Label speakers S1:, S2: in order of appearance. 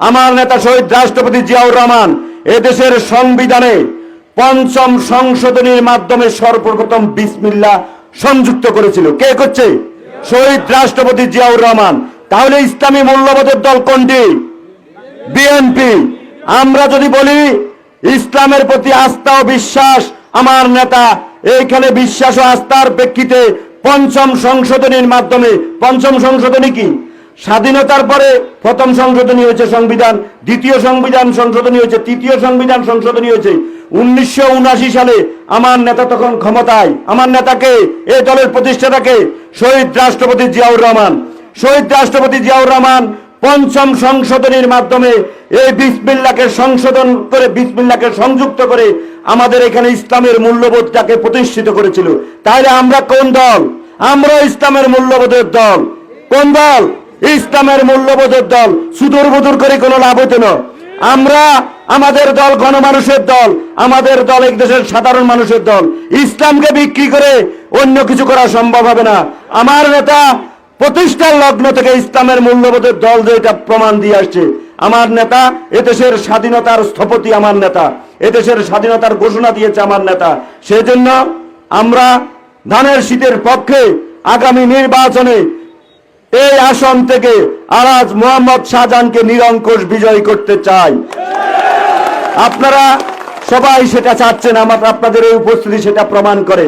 S1: আমার নেতা শহীদ রাষ্ট্রপতি জিয়াউর রহমান, এদেশের সংবিধানে পঞ্চম সংশোধনীর মাধ্যমে সর্বপ্রথম বিসমিল্লা সংযুক্ত করেছিল। কে করছে? শহীদ রাষ্ট্রপতি জিয়াউর রহমান। তাহলে ইসলামী মূল্যবোধের দল কোনটি? বিএনপি। আমরা যদি বলি, ইসলামের প্রতি আস্থা ও বিশ্বাস, আমার নেতা, এইখানে বিশ্বাস ও আস্থার প্রেক্ষিতে পঞ্চম সংশোধনীর মাধ্যমে, পঞ্চম সংশোধনী কি? স্বাধীনতার পরে প্রথম সংশোধনী হয়েছে সংবিধান, দ্বিতীয় সংবিধান সংশোধনী হয়েছে, তৃতীয় সংবিধান সংশোধনী হয়েছে। উনিশশো উনআশি সালে আমার নেতা তখন ক্ষমতায়। আমার নেতাকে এই দলের প্রতিষ্ঠাতাকে শহীদ রাষ্ট্রপতি জিয়াউর রহমান। শহীদ রাষ্ট্রপতি জিয়াউর রহমান পঞ্চম সংশোধনীর মাধ্যমে এই বিসমিল্লাকে সংশোধন করে, বিসমিল্লাকে সংযুক্ত করে আমাদের এখানে ইসলামের মূল্যবোধটাকে প্রতিষ্ঠিত করেছিল। তাহলে আমরা কোন দল? আমরা ইসলামের মূল্যবোধের দল। কোন দল? ইসলামের মূল্যবোধের দল, সুদূর বুদুর করে কোনো লাভ হতো না। আমরা আমাদের দল গণমানুষের দল, আমাদের দল এক দেশের সাধারণ মানুষের দল। ইসলামকে বিক্রি করে অন্য কিছু করা সম্ভব হবে না। আমার নেতা প্রতিষ্ঠার লগ্ন থেকে ইসলামের মূল্যবোধের দল যে এটা প্রমাণ দিয়ে আসছে, আমার নেতা এদেশের স্বাধীনতার স্থপতি আমার নেতা, এদেশের স্বাধীনতার ঘোষণা দিয়েছে আমার নেতা। সেজন্য আমরা ধানের শীতের পক্ষে আগামী নির্বাচনে এই আসন থেকে আরাজ মোহাম্মদ শাহজাহানকে নিরঙ্কুশ বিজয় করতে চাই। আপনারা সবাই সেটা চাচ্ছেন, আমার আপনাদের এই উপস্থিতি সেটা প্রমাণ করে।